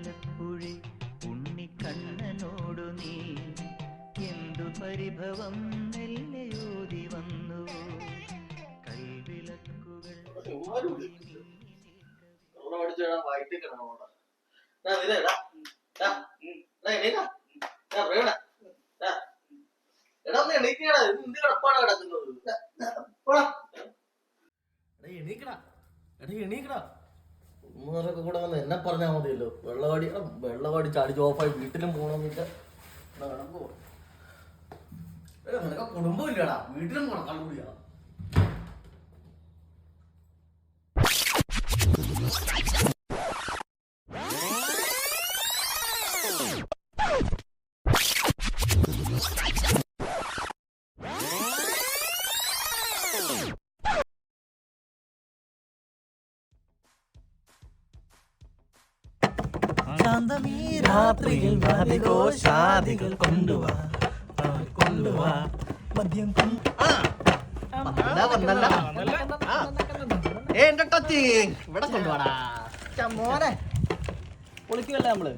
ആലപ്പുഴി ഉണ്ണിക്കണ്ണനോടു നീ എന്തു പരിഭവം നെല്ലയോതി വന്നു കൈവിളക്കുകൾ ഉമ്മമാരൊക്കെ കൂടെ വന്ന് എന്നെ പറഞ്ഞാൽ മതിയല്ലോ. വെള്ളവാടി വെള്ളവാടി ചാടിച്ച് ഓഫായി. വീട്ടിലും പോകണമെന്നില്ല നിനക്ക് കുടുംബം ഇല്ലടാ. വീട്ടിലും പോണം കണ്ടുപിടിയാ ശാന്തമീ രാത്രിയിൽ വാദിഘോഷാദികൾ കൊണ്ടുവാ. കൊണ്ടുവാ. മദ്യം എന്റെ ടച്ച് ഇവിടെ കൊണ്ടുപോടാ മോനെ. പൊളിക്കുകയല്ലേ നമ്മൾ?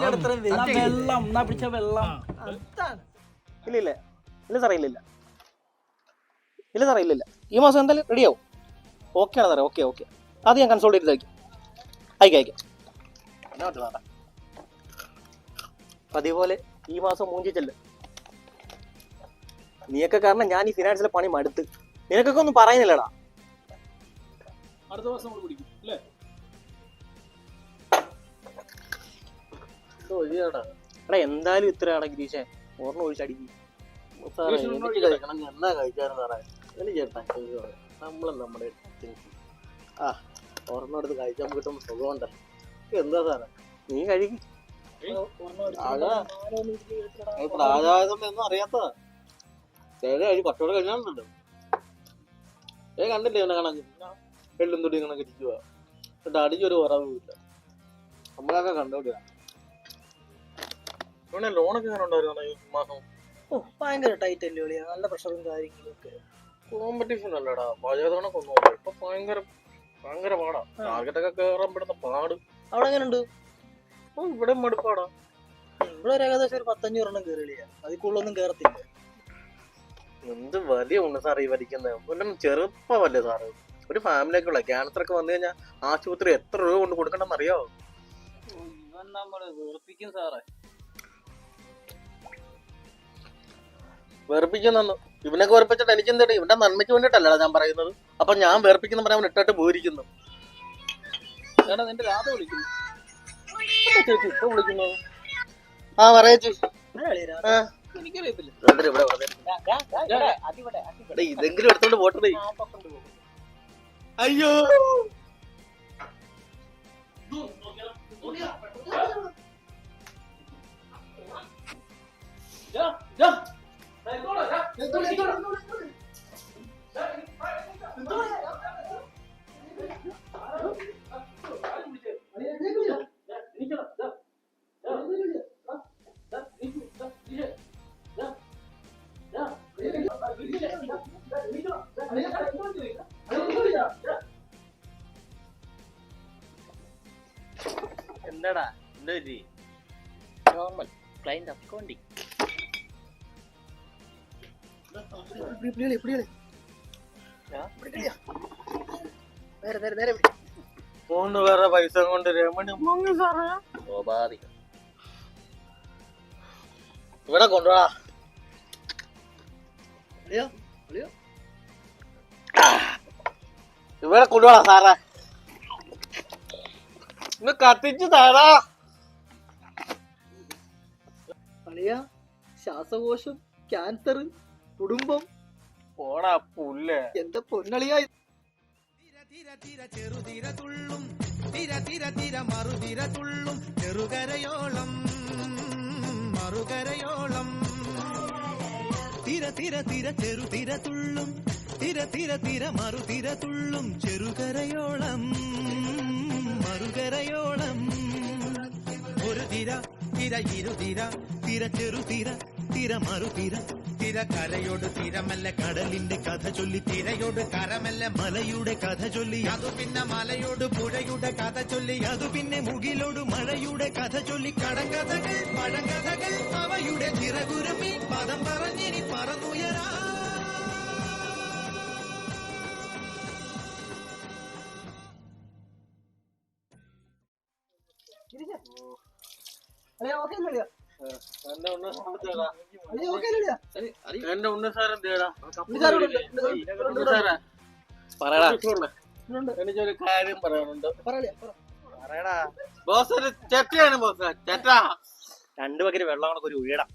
ആ വെള്ളം. എന്നാ പിടിച്ച വെള്ളം? അതാണ്. ഇല്ല ഇല്ല ഇല്ല സാറേ ഇല്ല ഇല്ല സാറേ ഇല്ല ഈ മാസം എന്തായാലും റെഡിയാവും ഓക്കെ ആണ് സാറേ ഓക്കെ ഓക്കെ അത് ഞാൻ കൺസോൾട്ട് ചെയ്ത് അയക്കാം അയക്കാം അയക്കാം സാറേ അതേപോലെ ഈ മാസം മൂഞ്ചി ചെല്ല്. നീയൊക്കെ കാരണം ഞാൻ ഈ ഫിനാൻസിലെ പണി മടുത്ത്. നിനക്കൊക്കെ ഒന്നും പറയുന്നില്ലടാ. അടുത്ത വർഷം നമ്മൾ പിടിക്കും അല്ലേ? എടാ എന്തായാലും ഇത്രയാണ് ഗിരീഷേ ഓർമ്മ ഒഴിച്ചടിക്കും എന്നാ സാറേ? എനിക്ക് നമ്മൾ നമ്മുടെ ആ. ഓർമ്മ എടുത്ത് കഴിച്ചാൽ കിട്ടുമ്പോൾ സുഖമുണ്ട് എന്താ സാറേ? നീ കഴുകി പ്രായമായതുകൊണ്ട് ഒന്നും അറിയാത്തതാ. കഴിഞ്ഞാലുണ്ട് ഏ കണ്ടില്ലേ എന്നെ കാണാൻ? എള്ളും തൊടി ഇങ്ങനെ ഇരിക്കുക എന്നിട്ട് അടിച്ചൊരു നമ്മളൊക്കെ കണ്ടോടിയാ ലോണൊക്കെ എങ്ങനെ ഉണ്ടായിരുന്നു ഈ മാസം? ഓ ഭയങ്കര ടൈറ്റ് അല്ലേ ഒളിയാ നല്ല പ്രഷറും കാര്യങ്ങളും ഒക്കെ കോമ്പറ്റീഷൻ അല്ലടാ. പഴയതണക്ക് ഒന്നും ഇപ്പൊ ഭയങ്കര ഭയങ്കര പാടാ. ടാർഗറ്റൊക്കെ കേറാൻ പെടുന്ന പാട്. അവിടെ എങ്ങനെയുണ്ട് ഓ ഇവിടെ മടുപ്പാടാ. ഇവിടെ ഒരു ഏകദേശം ഒരു പത്തഞ്ഞൂറെണ്ണം കയറിയില്ല അതിൽ കൂടുതലൊന്നും കയറത്തില്ല എന്ത് വലിയ ഉണ്ട് സാറേ ഈ വലിക്കുന്നത് ചെറുപ്പമല്ലേ സാറ്. ഒരു ഫാമിലിയൊക്കെ ഉള്ള ക്യാൻസർ ഒക്കെ വന്നു കഴിഞ്ഞാൽ ആശുപത്രി എത്ര രൂപ കൊണ്ട് കൊടുക്കണമെന്ന് അറിയോ? ഇവൻ നമ്മൾ വെറുപ്പിക്കും സാറേ. വേർപ്പിക്കുന്നു ഇവനൊക്കെ വേർപ്പിച്ചിട്ട് എനിക്ക് എന്താ ഇവന്റെ നന്മയ്ക്ക് വേണ്ടിയിട്ടല്ലടാ ഞാൻ പറയുന്നത്. അപ്പൊ ഞാൻ വേർപ്പിക്കുന്ന പറയാൻ ഇട്ടിട്ട് പോയിരിക്കുന്നു. ചേട്ടാ നിന്റെ രാധ വിളിക്കുന്നു. ചേച്ചി ഇപ്പൊ വിളിക്കുന്നു? ആ പറയാ ചേച്ചി. ആ. എനിക്കറിയത്തില്ല. ഇതെങ്കിലും എടുത്തോണ്ട് പോട്ടേ അയ്യോ. എന്താടാ എന്താ ചേച്ചി നോർമൽ ക്ലൈന്റ് അക്കൗണ്ടിങ് നേരെ നേരെ നേരെ. പിടി. മൂന്ന് പേരുടെ പൈസ കൊണ്ട് രമണി മുങ്ങി സാറേ. സ്വാഭാവികം ഇവിടെ കൊണ്ടുപോടാ ഇവിടെ കൊണ്ടുപോടാ സാറേ. ഇന്ന് കത്തിച്ചു താടാ അളിയ ശ്വാസകോശം ക്യാൻസർ കുടുംബം. പോടാ പുല്ലേ. എന്റെ പൊന്നളിയ തിര തിര ചെറുതിര തുള്ളും. തിര തിര തിര മറുതിര തുള്ളും. ചെറുകരയോളം മറുകരയോളം. തിര തിര തിര ചെറുതിര തുള്ളും. തിര തിര തിര മറുതിര തുള്ളും. ചെറുകരയോളം. മറുകരയോളം. ഒരു തിര തിര ഇരുതിര തിര ചെറുതിര തിര മറുതിര തിര. തിര കരയോട് തിരമല്ല കടലിന്റെ കഥ ചൊല്ലി തിരയോട് കരമല്ല മലയുടെ കഥ ചൊല്ലി. അതു പിന്നെ മലയോട് പുഴയുടെ കഥ ചൊല്ലി അതു പിന്നെ മുകിലോട് മഴയുടെ കഥ ചൊല്ലി. കടങ്കഥകൾ എനിക്കൊരു കാര്യം പറയാനുണ്ട്. പറയടാ. ബോസ് ഒരു ചെറ്റയാണ് ബോസ്. ചെറ്റ രണ്ടു പക്കര് വെള്ളം കണക്ക് ഒരു ഉയടാ